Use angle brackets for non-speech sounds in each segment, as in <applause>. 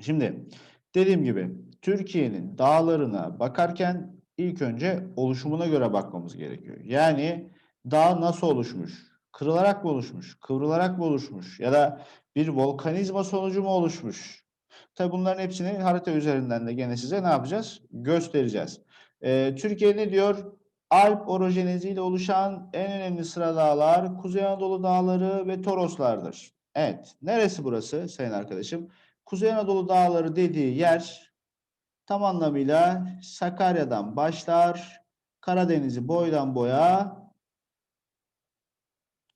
Şimdi dediğim gibi Türkiye'nin dağlarına bakarken ilk önce oluşumuna göre bakmamız gerekiyor. Yani dağ nasıl oluşmuş? Kırılarak mı oluşmuş? Kıvrılarak mı oluşmuş? Ya da bir volkanizma sonucu mu oluşmuş? Tabii bunların hepsini harita üzerinden de gene size ne yapacağız? Göstereceğiz. Ee, Türkiye ne diyor? Alp orojeneziyle oluşan en önemli sıra dağlar Kuzey Anadolu dağları ve Toroslardır. Evet. Neresi burası sayın arkadaşım? Kuzey Anadolu dağları dediği yer tam anlamıyla Sakarya'dan başlar, Karadeniz'i boydan boya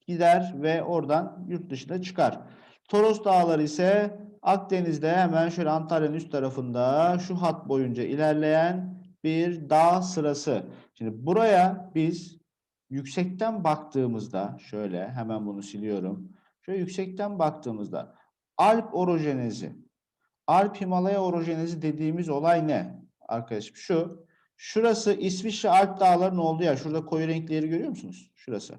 gider ve oradan yurt dışına çıkar. Toros Dağları ise Akdeniz'de hemen şöyle Antalya'nın üst tarafında şu hat boyunca ilerleyen bir dağ sırası. Şimdi buraya biz yüksekten baktığımızda şöyle hemen bunu siliyorum. Şöyle yüksekten baktığımızda Alp orojenezi, Alp Himalaya orojenezi dediğimiz olay ne? Arkadaşım şu. Şurası İsviçre Alp dağlarının olduğu yer. Şurada koyu renkleri görüyor musunuz? Şurası.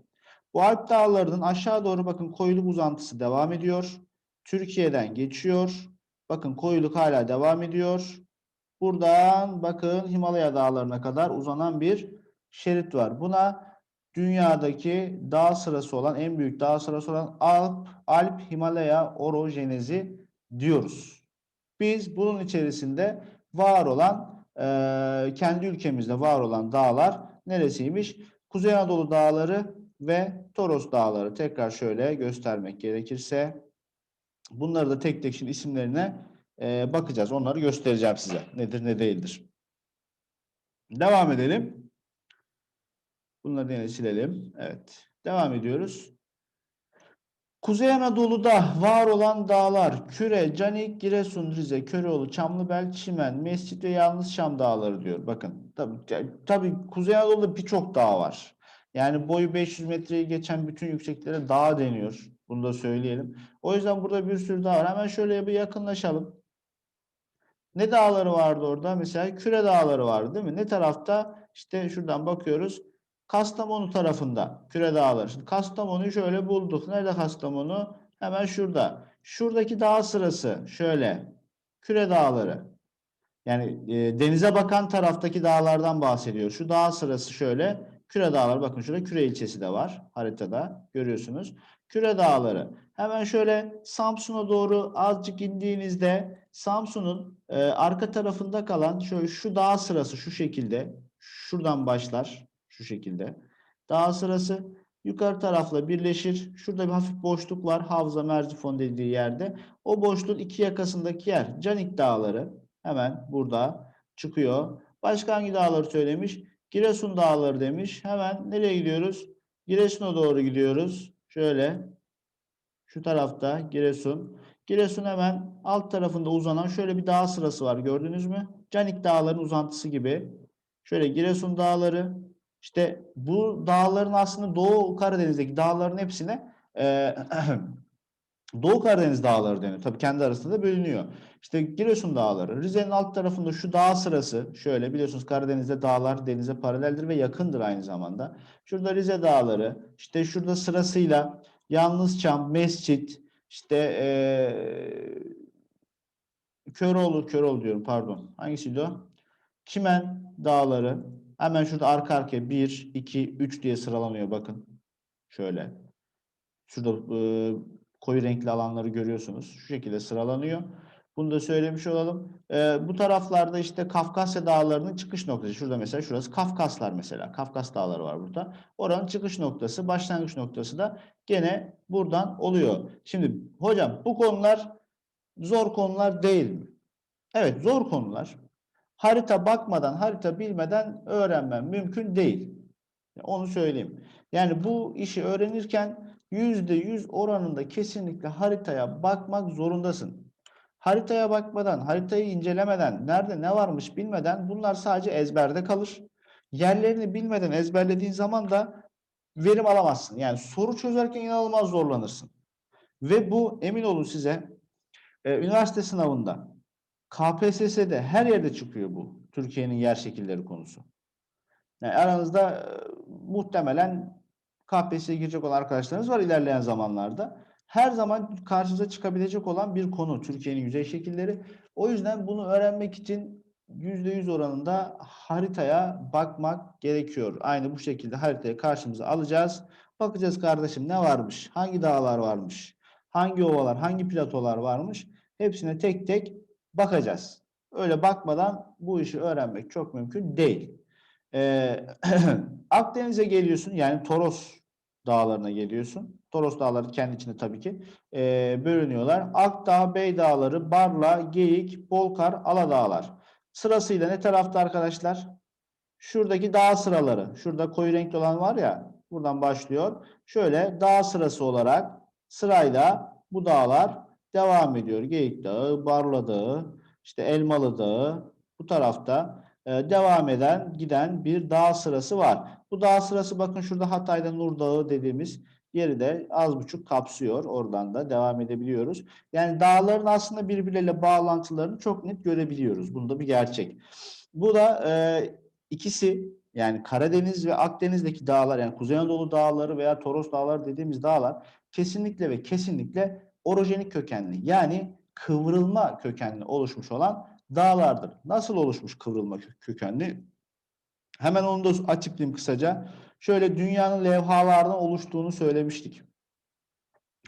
Bu Alp dağlarının aşağı doğru bakın koyuluk uzantısı devam ediyor. Türkiye'den geçiyor. Bakın koyuluk hala devam ediyor. Buradan bakın Himalaya dağlarına kadar uzanan bir şerit var. Buna dünyadaki dağ sırası olan en büyük dağ sırası olan Alp, Alp Himalaya orojenezi diyoruz. Biz bunun içerisinde var olan e, kendi ülkemizde var olan dağlar neresiymiş? Kuzey Anadolu dağları ve Toros dağları. Tekrar şöyle göstermek gerekirse bunları da tek tek şimdi isimlerine e, bakacağız. Onları göstereceğim size. Nedir ne değildir. Devam edelim. Bunları yine silelim. Evet. Devam ediyoruz. Kuzey Anadolu'da var olan dağlar Küre, Canik, Giresun, Rize, Köroğlu, Çamlıbel, Çimen, Mescit ve Yalnız Şam dağları diyor. Bakın tabii, tabii Kuzey Anadolu'da birçok dağ var. Yani boyu 500 metreyi geçen bütün yükseklere dağ deniyor. Bunu da söyleyelim. O yüzden burada bir sürü dağ var. Hemen şöyle bir yakınlaşalım. Ne dağları vardı orada? Mesela Küre dağları vardı değil mi? Ne tarafta? İşte şuradan bakıyoruz. Kastamonu tarafında Küre Dağları. Şimdi Kastamonu'yu şöyle bulduk. Nerede Kastamonu? Hemen şurada. Şuradaki dağ sırası şöyle. Küre Dağları. Yani e, denize bakan taraftaki dağlardan bahsediyor. Şu dağ sırası şöyle. Küre Dağları. Bakın şurada Küre ilçesi de var haritada. Görüyorsunuz. Küre Dağları. Hemen şöyle Samsun'a doğru azıcık indiğinizde Samsun'un e, arka tarafında kalan şöyle şu dağ sırası şu şekilde. Şuradan başlar. Şu şekilde. Daha sırası yukarı tarafla birleşir. Şurada bir hafif boşluk var. Havza Merzifon dediği yerde. O boşluğun iki yakasındaki yer. Canik Dağları. Hemen burada çıkıyor. Başka hangi dağları söylemiş? Giresun Dağları demiş. Hemen nereye gidiyoruz? Giresun'a doğru gidiyoruz. Şöyle. Şu tarafta Giresun. Giresun hemen alt tarafında uzanan şöyle bir dağ sırası var. Gördünüz mü? Canik Dağları'nın uzantısı gibi. Şöyle Giresun Dağları, işte bu dağların aslında Doğu Karadeniz'deki dağların hepsine e, <clears throat> Doğu Karadeniz dağları deniyor. Tabii kendi arasında da bölünüyor. İşte Giresun dağları. Rize'nin alt tarafında şu dağ sırası şöyle biliyorsunuz Karadeniz'de dağlar denize paraleldir ve yakındır aynı zamanda. Şurada Rize dağları. işte şurada sırasıyla Yalnızçam, Mescit, işte ee, Köroğlu, Köroğlu diyorum pardon. Hangisiydi o? Çimen dağları. Hemen şurada arka arkaya 1, 2, 3 diye sıralanıyor bakın. Şöyle. Şurada e, koyu renkli alanları görüyorsunuz. Şu şekilde sıralanıyor. Bunu da söylemiş olalım. E, bu taraflarda işte Kafkasya dağlarının çıkış noktası. Şurada mesela şurası Kafkaslar mesela. Kafkas dağları var burada. Oranın çıkış noktası, başlangıç noktası da gene buradan oluyor. Şimdi hocam bu konular zor konular değil mi? Evet zor konular harita bakmadan, harita bilmeden öğrenmem mümkün değil. Onu söyleyeyim. Yani bu işi öğrenirken yüzde yüz oranında kesinlikle haritaya bakmak zorundasın. Haritaya bakmadan, haritayı incelemeden, nerede ne varmış bilmeden bunlar sadece ezberde kalır. Yerlerini bilmeden ezberlediğin zaman da verim alamazsın. Yani soru çözerken inanılmaz zorlanırsın. Ve bu emin olun size e, üniversite sınavında KPSS'de her yerde çıkıyor bu. Türkiye'nin yer şekilleri konusu. Yani aranızda e, muhtemelen KPSS'ye girecek olan arkadaşlarınız var ilerleyen zamanlarda. her zaman karşınıza çıkabilecek olan bir konu Türkiye'nin yüzey şekilleri. O yüzden bunu öğrenmek için %100 oranında haritaya bakmak gerekiyor. Aynı bu şekilde haritayı karşımıza alacağız. Bakacağız kardeşim ne varmış, hangi dağlar varmış, hangi ovalar, hangi platolar varmış. Hepsine tek tek bakacağız. Öyle bakmadan bu işi öğrenmek çok mümkün değil. Ee, <clears throat> Akdeniz'e geliyorsun yani Toros dağlarına geliyorsun. Toros dağları kendi içinde tabii ki e, bölünüyorlar. Akdağ, Bey dağları, Barla, Geyik, Bolkar, Aladağlar. Sırasıyla ne tarafta arkadaşlar? Şuradaki dağ sıraları. Şurada koyu renkli olan var ya. Buradan başlıyor. Şöyle dağ sırası olarak sırayla bu dağlar devam ediyor. Geyik Dağı, Barla Dağı, işte Elmalı Dağı bu tarafta e, devam eden giden bir dağ sırası var. Bu dağ sırası bakın şurada Hatay'da Nur Dağı dediğimiz yeri de az buçuk kapsıyor. Oradan da devam edebiliyoruz. Yani dağların aslında birbirleriyle bağlantılarını çok net görebiliyoruz. Bunda bir gerçek. Bu da e, ikisi yani Karadeniz ve Akdeniz'deki dağlar yani Kuzey Anadolu dağları veya Toros dağları dediğimiz dağlar kesinlikle ve kesinlikle orojenik kökenli yani kıvrılma kökenli oluşmuş olan dağlardır. Nasıl oluşmuş kıvrılma kökenli? Hemen onu da açıklayayım kısaca. Şöyle dünyanın levhalardan oluştuğunu söylemiştik.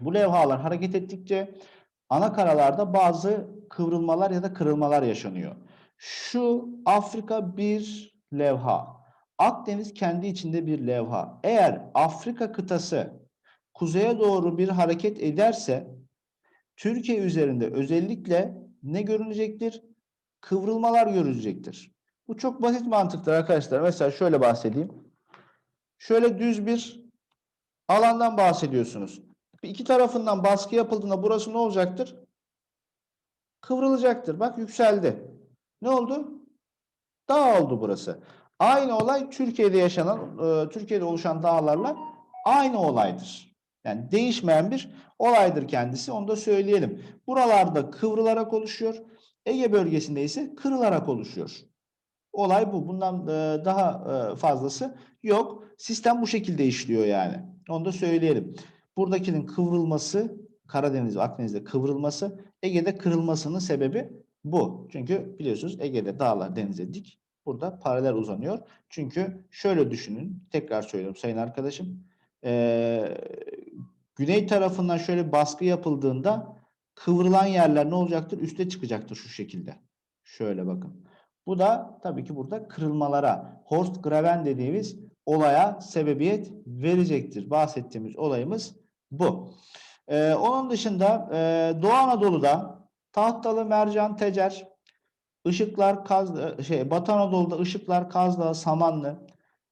Bu levhalar hareket ettikçe ana karalarda bazı kıvrılmalar ya da kırılmalar yaşanıyor. Şu Afrika bir levha. Akdeniz kendi içinde bir levha. Eğer Afrika kıtası kuzeye doğru bir hareket ederse Türkiye üzerinde özellikle ne görünecektir? Kıvrılmalar görülecektir. Bu çok basit mantıktır arkadaşlar. Mesela şöyle bahsedeyim. Şöyle düz bir alandan bahsediyorsunuz. İki tarafından baskı yapıldığında burası ne olacaktır? Kıvrılacaktır. Bak yükseldi. Ne oldu? Dağ oldu burası. Aynı olay Türkiye'de yaşanan, e, Türkiye'de oluşan dağlarla aynı olaydır. Yani değişmeyen bir olaydır kendisi. Onu da söyleyelim. Buralarda kıvrılarak oluşuyor. Ege bölgesinde ise kırılarak oluşuyor. Olay bu. Bundan e, daha e, fazlası yok. Sistem bu şekilde işliyor yani. Onu da söyleyelim. Buradakinin kıvrılması Karadeniz ve Akdeniz'de kıvrılması Ege'de kırılmasının sebebi bu. Çünkü biliyorsunuz Ege'de dağlar denize dik. Burada paralel uzanıyor. Çünkü şöyle düşünün. Tekrar söylüyorum sayın arkadaşım. Ee, güney tarafından şöyle baskı yapıldığında kıvrılan yerler ne olacaktır? Üste çıkacaktır şu şekilde. Şöyle bakın. Bu da tabii ki burada kırılmalara, Horst Graven dediğimiz olaya sebebiyet verecektir. Bahsettiğimiz olayımız bu. Ee, onun dışında e, Doğu Anadolu'da Tahtalı, Mercan, Tecer, Işıklar, Kaz, şey, Batı Anadolu'da Işıklar, Kazdağ, Samanlı,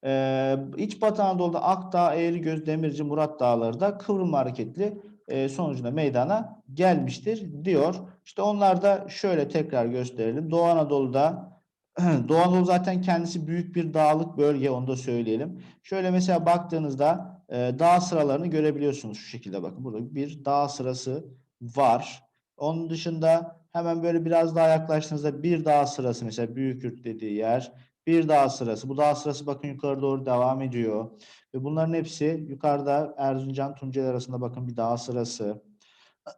ee, İç Batı Anadolu'da Akdağ, Eğrigöz, Demirci, Murat Dağları da kıvrılma hareketli e, sonucunda meydana gelmiştir diyor. İşte onlar da şöyle tekrar gösterelim. Doğu Anadolu'da <clears throat> Doğu Anadolu zaten kendisi büyük bir dağlık bölge onu da söyleyelim. Şöyle mesela baktığınızda e, dağ sıralarını görebiliyorsunuz şu şekilde bakın. Burada bir dağ sırası var. Onun dışında hemen böyle biraz daha yaklaştığınızda bir dağ sırası mesela Büyükyurt dediği yer. Bir dağ sırası. Bu dağ sırası bakın yukarı doğru devam ediyor. Ve bunların hepsi yukarıda Erzincan Tunceli arasında bakın bir dağ sırası.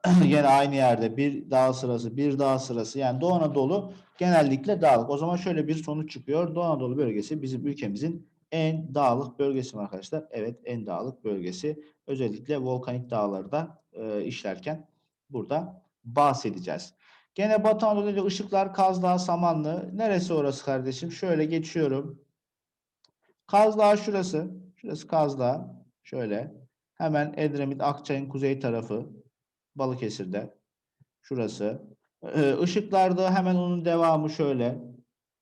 <clears throat> Yine aynı yerde bir dağ sırası, bir dağ sırası. Yani Doğu Anadolu genellikle dağlık. O zaman şöyle bir sonuç çıkıyor. Doğu Anadolu bölgesi bizim ülkemizin en dağlık bölgesi mi arkadaşlar? Evet en dağlık bölgesi. Özellikle volkanik dağlarda e, işlerken burada bahsedeceğiz. Gene Batı Anadolu'da ışıklar Kaz Dağı, Samanlı. Neresi orası kardeşim? Şöyle geçiyorum. Kaz Dağı şurası. Şurası Kaz Dağı. Şöyle. Hemen Edremit, Akçay'ın kuzey tarafı. Balıkesir'de. Şurası. Ee, hemen onun devamı şöyle.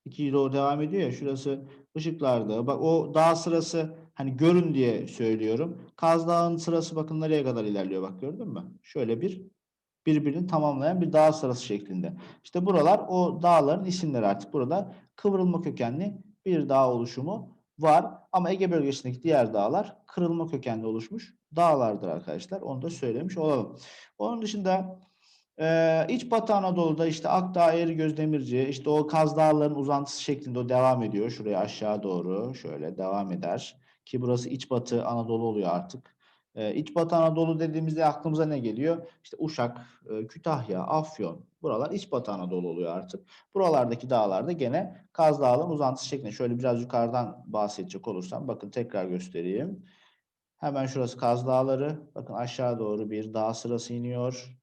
İki doğru devam ediyor ya. Şurası Işıklar'da. Bak o dağ sırası hani görün diye söylüyorum. Kaz Dağı'nın sırası bakın nereye kadar ilerliyor bak gördün mü? Şöyle bir birbirini tamamlayan bir dağ sırası şeklinde. İşte buralar o dağların isimleri artık. Burada kıvrılma kökenli bir dağ oluşumu var. Ama Ege bölgesindeki diğer dağlar kırılma kökenli oluşmuş dağlardır arkadaşlar. Onu da söylemiş olalım. Onun dışında e, İç Batı Anadolu'da işte Akdağ, Eğrigöz, Demirci, işte o Kaz Dağları'nın uzantısı şeklinde o devam ediyor. Şuraya aşağı doğru şöyle devam eder. Ki burası İç Batı Anadolu oluyor artık. Ee, İç Batı Anadolu dediğimizde aklımıza ne geliyor? İşte Uşak, e, Kütahya, Afyon. Buralar İç Batı Anadolu oluyor artık. Buralardaki dağlarda gene Kaz Dağı'nın uzantısı şeklinde. Şöyle biraz yukarıdan bahsedecek olursam bakın tekrar göstereyim. Hemen şurası Kaz Dağları. Bakın aşağı doğru bir dağ sırası iniyor.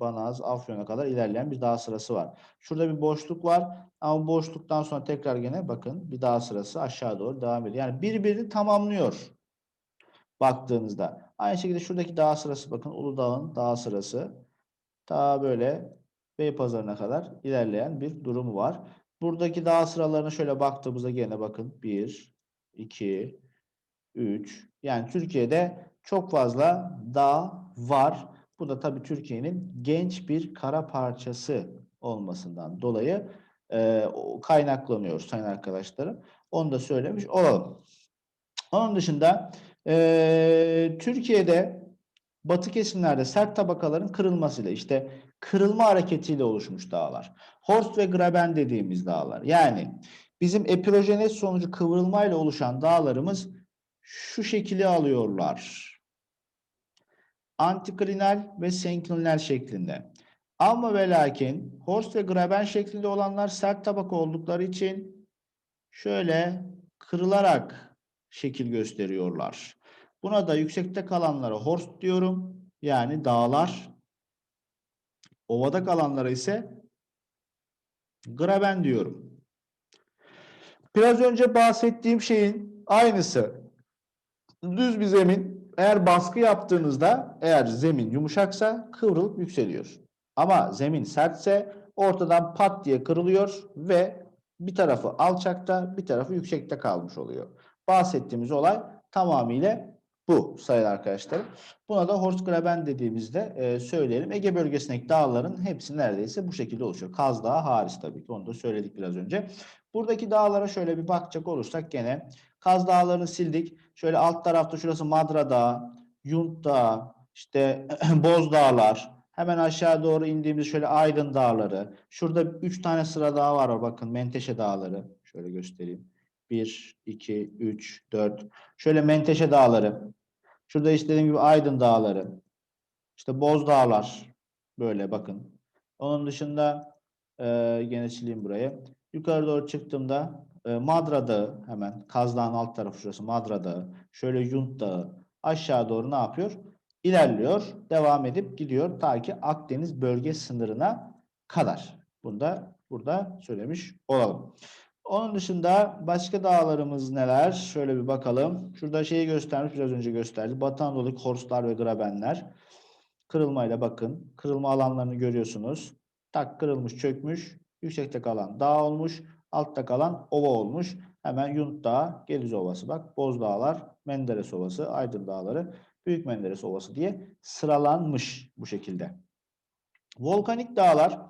Banaz, Afyon'a kadar ilerleyen bir dağ sırası var. Şurada bir boşluk var. Ama boşluktan sonra tekrar gene bakın bir dağ sırası aşağı doğru devam ediyor. Yani birbirini tamamlıyor baktığınızda. Aynı şekilde şuradaki dağ sırası bakın Uludağ'ın dağ sırası. Ta böyle Beypazarı'na kadar ilerleyen bir durumu var. Buradaki dağ sıralarına şöyle baktığımızda gene bakın 1, 2, 3. Yani Türkiye'de çok fazla dağ var. Bu da tabii Türkiye'nin genç bir kara parçası olmasından dolayı e, kaynaklanıyor sayın arkadaşlarım. Onu da söylemiş olalım. Onun dışında e, Türkiye'de batı kesimlerde sert tabakaların kırılmasıyla işte kırılma hareketiyle oluşmuş dağlar. Horst ve Graben dediğimiz dağlar. Yani bizim epirojenez sonucu kıvrılmayla oluşan dağlarımız şu şekli alıyorlar. Antiklinal ve senklinal şeklinde. Ama ve lakin Horst ve Graben şeklinde olanlar sert tabaka oldukları için şöyle kırılarak şekil gösteriyorlar. Buna da yüksekte kalanlara Horst diyorum. Yani dağlar. Ovada kalanlara ise Graben diyorum. Biraz önce bahsettiğim şeyin aynısı. Düz bir zemin eğer baskı yaptığınızda eğer zemin yumuşaksa kıvrılıp yükseliyor. Ama zemin sertse ortadan pat diye kırılıyor ve bir tarafı alçakta bir tarafı yüksekte kalmış oluyor. Bahsettiğimiz olay tamamıyla bu sayın arkadaşlarım. Buna da Horstgraben dediğimizde e, söyleyelim. Ege bölgesindeki dağların hepsi neredeyse bu şekilde oluşuyor. Kaz Dağı hariç tabii ki onu da söyledik biraz önce. Buradaki dağlara şöyle bir bakacak olursak gene Kaz Dağları'nı sildik. Şöyle alt tarafta şurası Madra Dağı, Yunt Dağı, işte <clears throat> Boz Dağlar. Hemen aşağı doğru indiğimiz şöyle Aydın Dağları. Şurada üç tane sıra dağ var bakın Menteşe Dağları. Şöyle göstereyim. 1, 2, 3, 4. Şöyle Menteşe Dağları. Şurada işte dediğim gibi Aydın Dağları. İşte Boz Dağlar. Böyle bakın. Onun dışında e, gene sileyim burayı. Yukarı doğru çıktığımda e, Madra Dağı hemen Kaz Dağı'nın alt tarafı şurası Madra Dağı. Şöyle Yunt Dağı aşağı doğru ne yapıyor? İlerliyor. Devam edip gidiyor ta ki Akdeniz bölge sınırına kadar. Bunu da burada söylemiş olalım. Onun dışında başka dağlarımız neler? Şöyle bir bakalım. Şurada şeyi göstermiş biraz önce gösterdi. Batı Anadolu'daki Horslar ve Grabenler. Kırılmayla bakın. Kırılma alanlarını görüyorsunuz. Tak kırılmış çökmüş. Yüksekte kalan dağ olmuş. Altta kalan ova olmuş. Hemen Yunt Dağı, Geliz Ovası bak. Boz Dağlar, Menderes Ovası, Aydın Dağları, Büyük Menderes Ovası diye sıralanmış bu şekilde. Volkanik dağlar.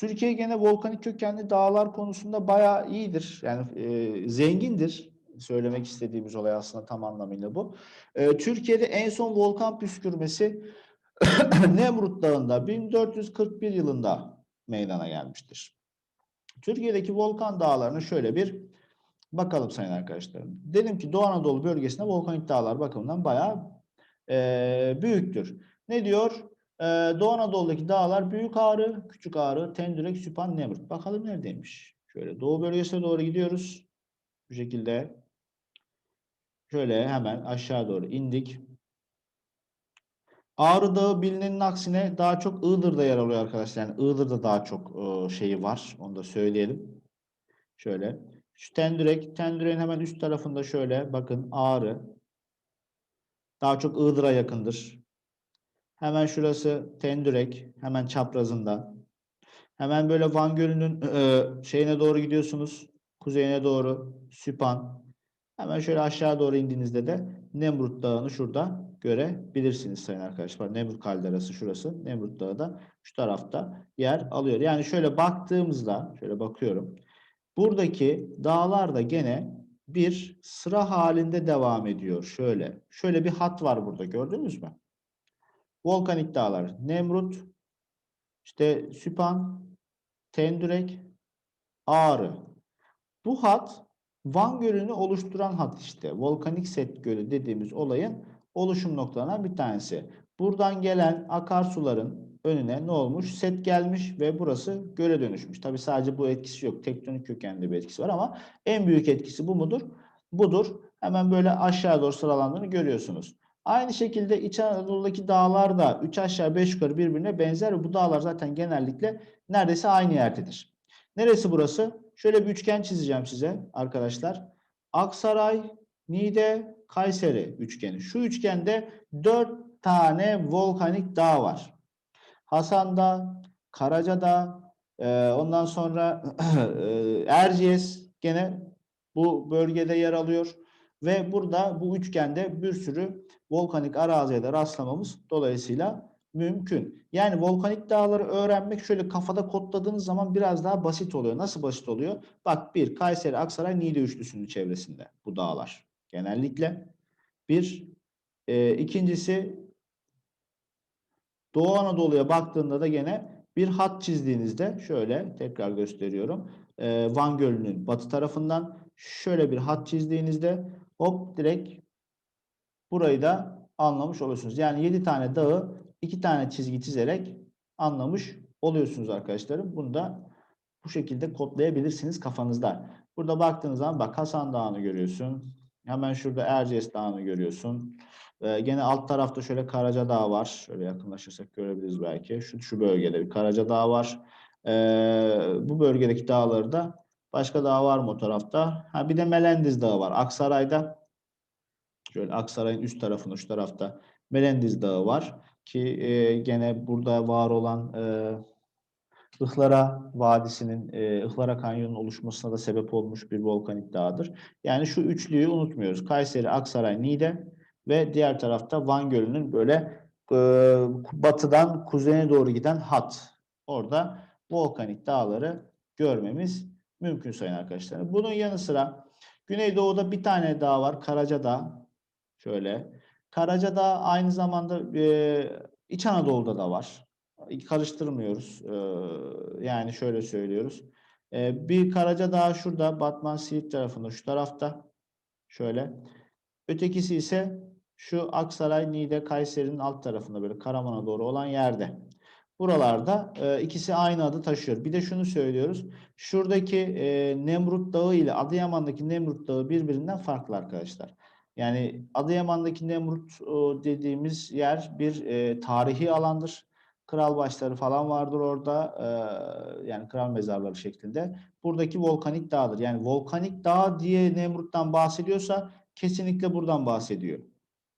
Türkiye gene volkanik kökenli dağlar konusunda bayağı iyidir. Yani e, zengindir. Söylemek istediğimiz olay aslında tam anlamıyla bu. E, Türkiye'de en son volkan püskürmesi <coughs> Nemrut Dağı'nda 1441 yılında meydana gelmiştir. Türkiye'deki volkan dağlarını şöyle bir bakalım sayın arkadaşlarım. Dedim ki Doğu Anadolu bölgesinde volkanik dağlar bakımından bayağı e, büyüktür. Ne diyor? E, Doğu Anadolu'daki dağlar Büyük Ağrı, Küçük Ağrı, Tendürek, Süphan, Nemrut. Bakalım neredeymiş? Şöyle Doğu bölgesine doğru gidiyoruz. Bu şekilde şöyle hemen aşağı doğru indik. Ağrı Dağı bilinenin aksine daha çok Iğdır'da yer alıyor arkadaşlar. Yani Iğdır'da daha çok e, şeyi var. Onu da söyleyelim. Şöyle. Şu Tendürek. Tendürek'in hemen üst tarafında şöyle bakın Ağrı. Daha çok Iğdır'a yakındır. Hemen şurası Tendürek. Hemen çaprazında. Hemen böyle Van Gölü'nün e, şeyine doğru gidiyorsunuz. Kuzeyine doğru Süphan. Hemen şöyle aşağı doğru indiğinizde de Nemrut Dağı'nı şurada görebilirsiniz sayın arkadaşlar. Nemrut kalderası şurası. Nemrut Dağı da şu tarafta yer alıyor. Yani şöyle baktığımızda, şöyle bakıyorum. Buradaki dağlar da gene bir sıra halinde devam ediyor. Şöyle. Şöyle bir hat var burada. Gördünüz mü? Volkanik dağlar. Nemrut, işte Süphan, Tendürek, Ağrı. Bu hat Van Gölü'nü oluşturan hat işte. Volkanik set gölü dediğimiz olayın oluşum noktalarından bir tanesi. Buradan gelen akarsuların önüne ne olmuş? Set gelmiş ve burası göle dönüşmüş. Tabi sadece bu etkisi yok. Tektonik kökenli bir etkisi var ama en büyük etkisi bu mudur? Budur. Hemen böyle aşağı doğru sıralandığını görüyorsunuz. Aynı şekilde İç Anadolu'daki dağlar da 3 aşağı 5 yukarı birbirine benzer ve bu dağlar zaten genellikle neredeyse aynı yerdedir. Neresi burası? Şöyle bir üçgen çizeceğim size arkadaşlar. Aksaray, Niğde, Kayseri üçgeni. Şu üçgende 4 tane volkanik dağ var. Hasan'da, Karaca'da, e, ondan sonra <clears throat> e, Erciyes gene bu bölgede yer alıyor. Ve burada bu üçgende bir sürü volkanik araziye de rastlamamız dolayısıyla mümkün. Yani volkanik dağları öğrenmek şöyle kafada kodladığınız zaman biraz daha basit oluyor. Nasıl basit oluyor? Bak bir Kayseri, Aksaray, Niğde üçlüsünün çevresinde bu dağlar genellikle. Bir. E, ikincisi Doğu Anadolu'ya baktığında da gene bir hat çizdiğinizde şöyle tekrar gösteriyorum. E, Van Gölü'nün batı tarafından şöyle bir hat çizdiğinizde hop direkt burayı da anlamış oluyorsunuz. Yani 7 tane dağı 2 tane çizgi çizerek anlamış oluyorsunuz arkadaşlarım. Bunu da bu şekilde kodlayabilirsiniz kafanızda. Burada baktığınız zaman bak Hasan Dağı'nı görüyorsun. Hemen şurada Erciyes Dağı'nı görüyorsun. Ee, gene alt tarafta şöyle Karaca Dağı var. Şöyle yakınlaşırsak görebiliriz belki. Şu, şu bölgede bir Karaca Dağı var. Ee, bu bölgedeki dağları da başka dağ var mı o tarafta? Ha, bir de Melendiz Dağı var. Aksaray'da şöyle Aksaray'ın üst tarafında şu tarafta Melendiz Dağı var. Ki e, gene burada var olan e, Ihlara Vadisi'nin, e, Ihlara Kanyonu'nun oluşmasına da sebep olmuş bir volkanik dağdır. Yani şu üçlüyü unutmuyoruz. Kayseri, Aksaray, Niğde ve diğer tarafta Van Gölü'nün böyle e, batıdan kuzeye doğru giden hat. Orada volkanik dağları görmemiz mümkün sayın arkadaşlar. Bunun yanı sıra Güneydoğu'da bir tane dağ var. Karaca Dağ. Şöyle. Karaca Dağ aynı zamanda e, İç Anadolu'da da var. Karıştırmıyoruz. E, yani şöyle söylüyoruz. E, bir Karaca Dağ şurada. Batman Siirt tarafında şu tarafta. Şöyle. Ötekisi ise şu Aksaray, Niğde, Kayseri'nin alt tarafında böyle Karaman'a doğru olan yerde. Buralarda e, ikisi aynı adı taşıyor. Bir de şunu söylüyoruz. Şuradaki e, Nemrut Dağı ile Adıyaman'daki Nemrut Dağı birbirinden farklı arkadaşlar. Yani Adıyaman'daki Nemrut dediğimiz yer bir e, tarihi alandır. Kral başları falan vardır orada. E, yani kral mezarları şeklinde. Buradaki volkanik dağdır. Yani volkanik dağ diye Nemrut'tan bahsediyorsa kesinlikle buradan bahsediyor.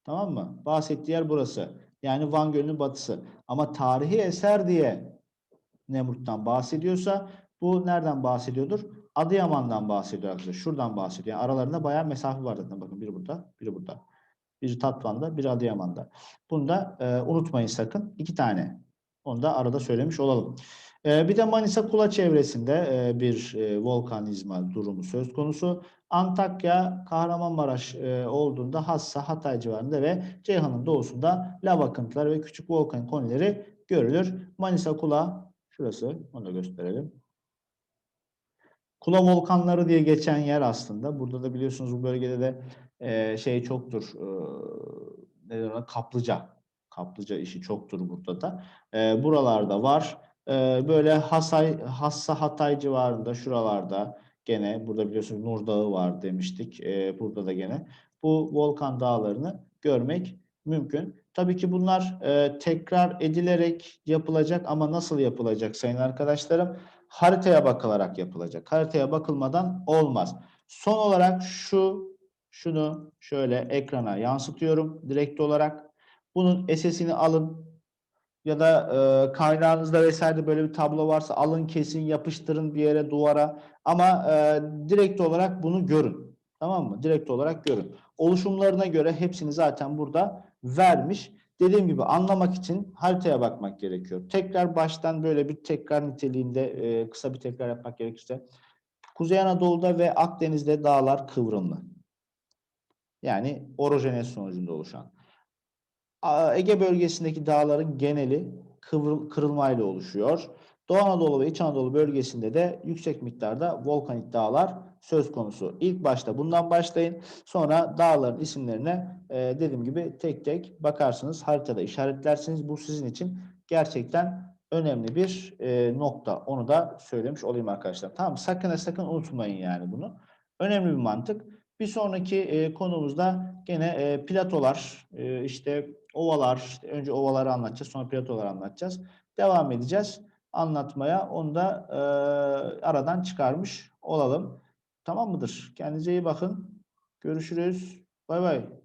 Tamam mı? Bahsettiği yer burası. Yani Van Gölü'nün batısı. Ama tarihi eser diye Nemrut'tan bahsediyorsa bu nereden bahsediyordur? Adıyaman'dan bahsediyor arkadaşlar. Şuradan bahsediyor. Yani aralarında bayağı mesafe var zaten. Bakın biri burada, biri burada. Biri Tatvan'da, biri Adıyaman'da. Bunu da e, unutmayın sakın. İki tane. Onu da arada söylemiş olalım. E, bir de Manisa Kula çevresinde e, bir e, volkanizma durumu söz konusu. Antakya, Kahramanmaraş e, olduğunda Hassa, Hatay civarında ve Ceyhan'ın doğusunda lav akıntıları ve küçük volkan konileri görülür. Manisa Kula, şurası, onu da gösterelim. Kula volkanları diye geçen yer aslında. Burada da biliyorsunuz bu bölgede de e, şey çoktur. E, ne diyorlar? Kaplıca. Kaplıca işi çoktur burada da. E, buralarda var. E, böyle Hasay, Hassa Hatay civarında şuralarda gene burada biliyorsunuz Nur Dağı var demiştik. E, burada da gene bu volkan dağlarını görmek mümkün. Tabii ki bunlar e, tekrar edilerek yapılacak ama nasıl yapılacak sayın arkadaşlarım? Haritaya bakılarak yapılacak. Haritaya bakılmadan olmaz. Son olarak şu şunu şöyle ekrana yansıtıyorum direkt olarak. Bunun SS'ini alın ya da e, kaynağınızda vesaire böyle bir tablo varsa alın kesin yapıştırın bir yere duvara ama e, direkt olarak bunu görün. Tamam mı? Direkt olarak görün. Oluşumlarına göre hepsini zaten burada vermiş. Dediğim gibi anlamak için haritaya bakmak gerekiyor. Tekrar baştan böyle bir tekrar niteliğinde e, kısa bir tekrar yapmak gerekirse. Kuzey Anadolu'da ve Akdeniz'de dağlar kıvrımlı. Yani orojenez sonucunda oluşan. Ege bölgesindeki dağların geneli kıvrıl, kırılmayla oluşuyor. Doğu Anadolu ve İç Anadolu bölgesinde de yüksek miktarda volkanik dağlar söz konusu. İlk başta bundan başlayın. Sonra dağların isimlerine e, dediğim gibi tek tek bakarsınız. Haritada işaretlersiniz. Bu sizin için gerçekten önemli bir e, nokta. Onu da söylemiş olayım arkadaşlar. Tamam sakın sakın unutmayın yani bunu. Önemli bir mantık. Bir sonraki e, konumuzda gene e, platolar, e, işte ovalar, önce ovaları anlatacağız, sonra platoları anlatacağız. Devam edeceğiz anlatmaya. Onu da e, aradan çıkarmış olalım. Tamam mıdır? Kendinize iyi bakın. Görüşürüz. Bay bay.